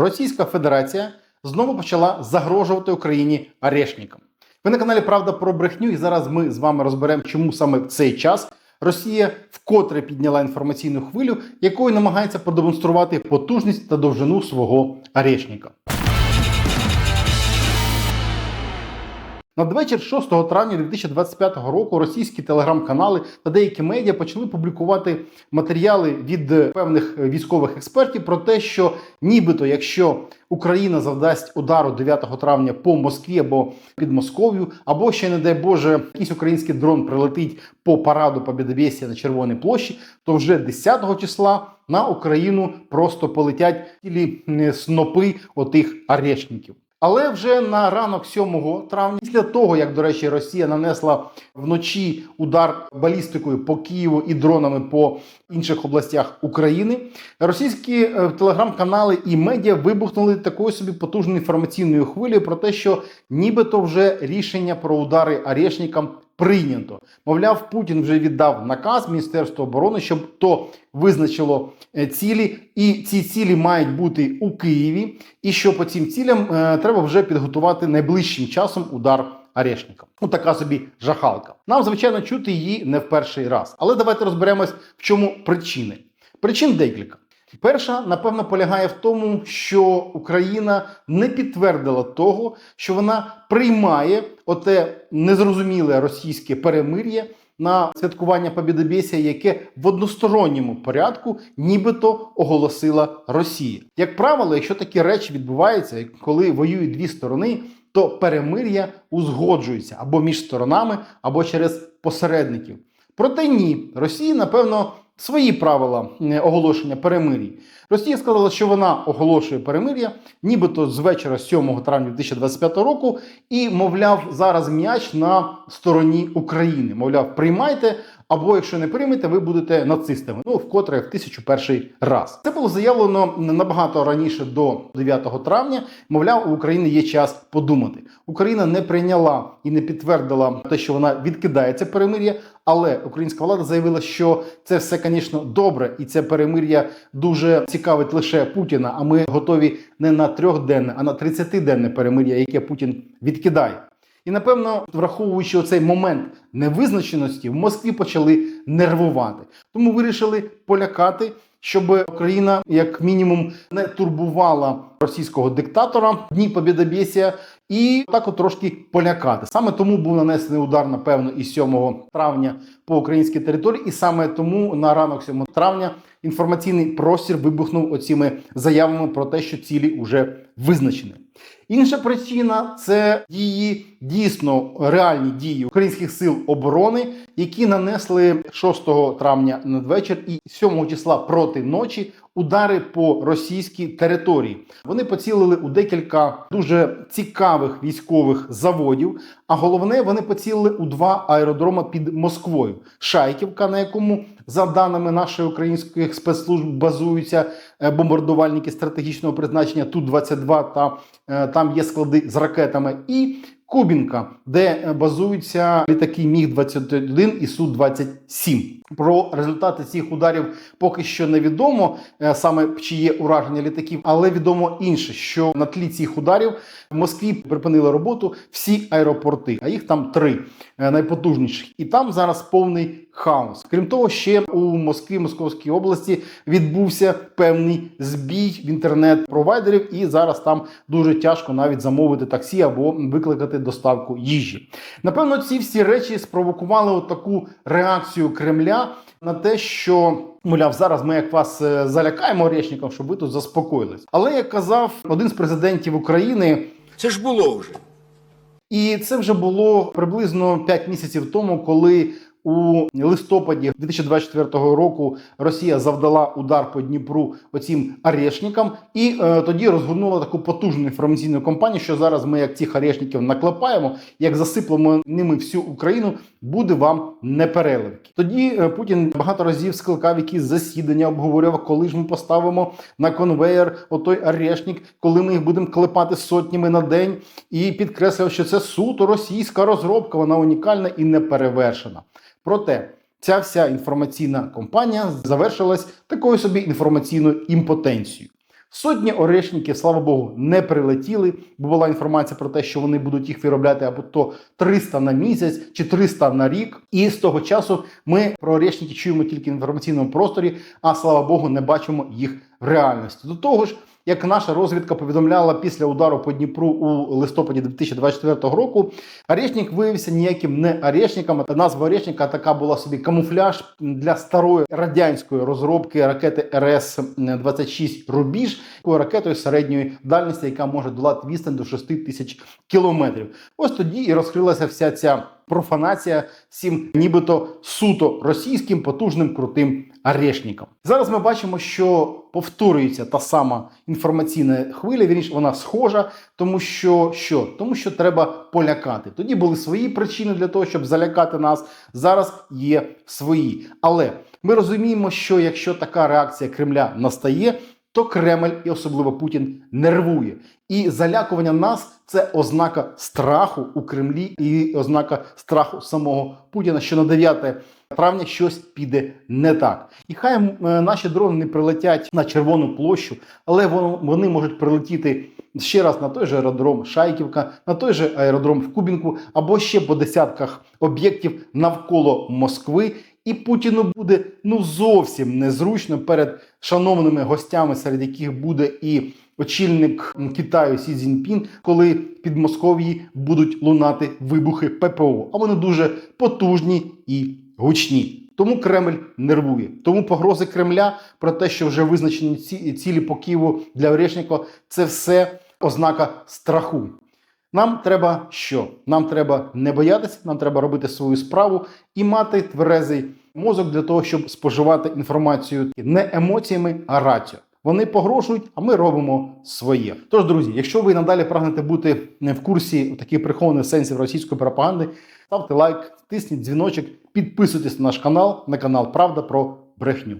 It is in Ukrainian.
Російська Федерація знову почала загрожувати Україні арешникам. Ви на каналі Правда про брехню, і зараз ми з вами розберемо, чому саме в цей час Росія вкотре підняла інформаційну хвилю, якою намагається продемонструвати потужність та довжину свого арешника. Надвечір 6 травня 2025 року російські телеграм-канали та деякі медіа почали публікувати матеріали від е, певних е, військових експертів про те, що нібито якщо Україна завдасть удару 9 травня по Москві або під Москов'ю, або ще не дай Боже, якийсь український дрон прилетить по параду Побєдобєсія на Червоній площі, то вже 10 числа на Україну просто полетять цілі е, снопи отих арешників. Але вже на ранок 7 травня, після того як, до речі, Росія нанесла вночі удар балістикою по Києву і дронами по інших областях України, російські е, телеграм-канали і медіа вибухнули такою собі потужною інформаційною хвилею про те, що нібито вже рішення про удари арешникам прийнято. Мовляв, Путін вже віддав наказ Міністерству оборони, щоб то визначило е, цілі, і ці цілі мають бути у Києві. І що по цим цілям е, треба вже підготувати найближчим часом удар арешникам. Ну така собі жахалка. Нам звичайно чути її не в перший раз. Але давайте розберемось, в чому причини. Причин декілька. Перша, напевно, полягає в тому, що Україна не підтвердила того, що вона приймає оте незрозуміле російське перемир'я на святкування Побєдобєсія, яке в односторонньому порядку нібито оголосила Росія. Як правило, якщо такі речі відбуваються, коли воюють дві сторони, то перемир'я узгоджується або між сторонами, або через посередників. Проте ні, Росії, напевно, свої правила е, оголошення перемир'я. Росія сказала, що вона оголошує перемир'я, нібито з вечора 7 травня 2025 року, і, мовляв, зараз м'яч на стороні України. Мовляв, приймайте. Або якщо не приймете, ви будете нацистами. Ну, вкотре в тисячу перший раз. Це було заявлено набагато раніше до 9 травня. Мовляв, у України є час подумати. Україна не прийняла і не підтвердила те, що вона відкидає це перемир'я. Але українська влада заявила, що це все, звісно, добре, і це перемир'я дуже цікавить лише Путіна. А ми готові не на трьохденне, а на 30-денне перемир'я, яке Путін відкидає. І напевно, враховуючи оцей момент невизначеності, в Москві почали нервувати. Тому вирішили полякати, щоб Україна, як мінімум, не турбувала російського диктатора дні Побєдобєсія і так трошки полякати. Саме тому був нанесений удар, напевно, і 7 травня по українській території, і саме тому на ранок 7 травня інформаційний простір вибухнув оціми заявами про те, що цілі вже визначені. Інша причина це дії дійсно реальні дії українських сил оборони, які нанесли 6 травня надвечір і 7 числа проти ночі удари по російській території. Вони поцілили у декілька дуже цікавих військових заводів. А головне, вони поцілили у два аеродроми під Москвою: Шайківка, на якому за даними нашої українських спецслужб базуються е, бомбардувальники стратегічного призначення Ту 22 та е, там є склади з ракетами, і Кубінка, де е, базуються літаки Міг 21 і Су 27 Про результати цих ударів поки що невідомо саме чи є ураження літаків, але відомо інше, що на тлі цих ударів в Москві припинили роботу всі аеропорти, а їх там три найпотужніших, і там зараз повний хаос. Крім того, ще у Москві, Московській області відбувся певний збій в інтернет-провайдерів, і зараз там дуже тяжко навіть замовити таксі або викликати доставку їжі. Напевно, ці всі речі спровокували таку реакцію Кремля на те, що. Мовляв, зараз ми як вас е, залякаємо речником, щоб ви тут заспокоїлись. Але як казав один з президентів України, Це ж було вже. і це вже було приблизно 5 місяців тому, коли у листопаді 2024 року Росія завдала удар по Дніпру оцім арешникам, і е, тоді розгорнула таку потужну інформаційну кампанію, що зараз ми, як цих арешників, наклепаємо, як засиплемо ними всю Україну, буде вам непереливки. Тоді е, Путін багато разів скликав якісь засідання, обговорював, коли ж ми поставимо на конвейер отой арешник, коли ми їх будемо клепати сотнями на день, і підкреслив, що це суто російська розробка, вона унікальна і неперевершена. Проте ця вся інформаційна кампанія завершилась такою собі інформаційною імпотенцією. Сотні орешників, слава Богу, не прилетіли, бо була інформація про те, що вони будуть їх виробляти або то 300 на місяць чи 300 на рік. І з того часу ми про орешники чуємо тільки в інформаційному просторі, а слава Богу, не бачимо їх в реальності. До того ж, як наша розвідка повідомляла після удару по Дніпру у листопаді 2024 року, Орешник виявився ніяким не орешником. Назва орешника така була собі камуфляж для старої радянської розробки ракети РС-26 Рубіж, такою ракетою середньої дальності, яка може долати відстань до 6 тисяч кілометрів. Ось тоді і розкрилася вся ця профанація цим нібито суто російським потужним крутим орешником. Зараз ми бачимо, що повторюється та сама інформаційна хвиля. Вірніше, вона схожа, тому що що? Тому що треба полякати. Тоді були свої причини для того, щоб залякати нас. Зараз є свої. Але ми розуміємо, що якщо така реакція Кремля настає, то Кремль і особливо Путін нервує. І залякування нас це ознака страху у Кремлі і ознака страху самого Путіна, що на 9 травня щось піде не так. І хай е, наші дрони не прилетять на червону площу, але вони можуть прилетіти ще раз на той же аеродром Шайківка, на той же аеродром в Кубінку, або ще по десятках об'єктів навколо Москви. І Путіну буде ну зовсім незручно перед шановними гостями, серед яких буде і очільник Китаю Сі Цзіньпін, коли в Підмосков'ї будуть лунати вибухи ППО. А вони дуже потужні і гучні. Тому Кремль нервує. Тому погрози Кремля про те, що вже визначені ці цілі по Києву для Орешника, це все ознака страху. Нам треба що? Нам треба не боятися, нам треба робити свою справу і мати тверезий мозок для того, щоб споживати інформацію не емоціями, а раціо. Вони погрожують, а ми робимо своє. Тож, друзі, якщо ви надалі прагнете бути в курсі таких прихованих сенсів російської пропаганди, ставте лайк, тисніть дзвіночок, підписуйтесь на наш канал, на канал Правда про брехню.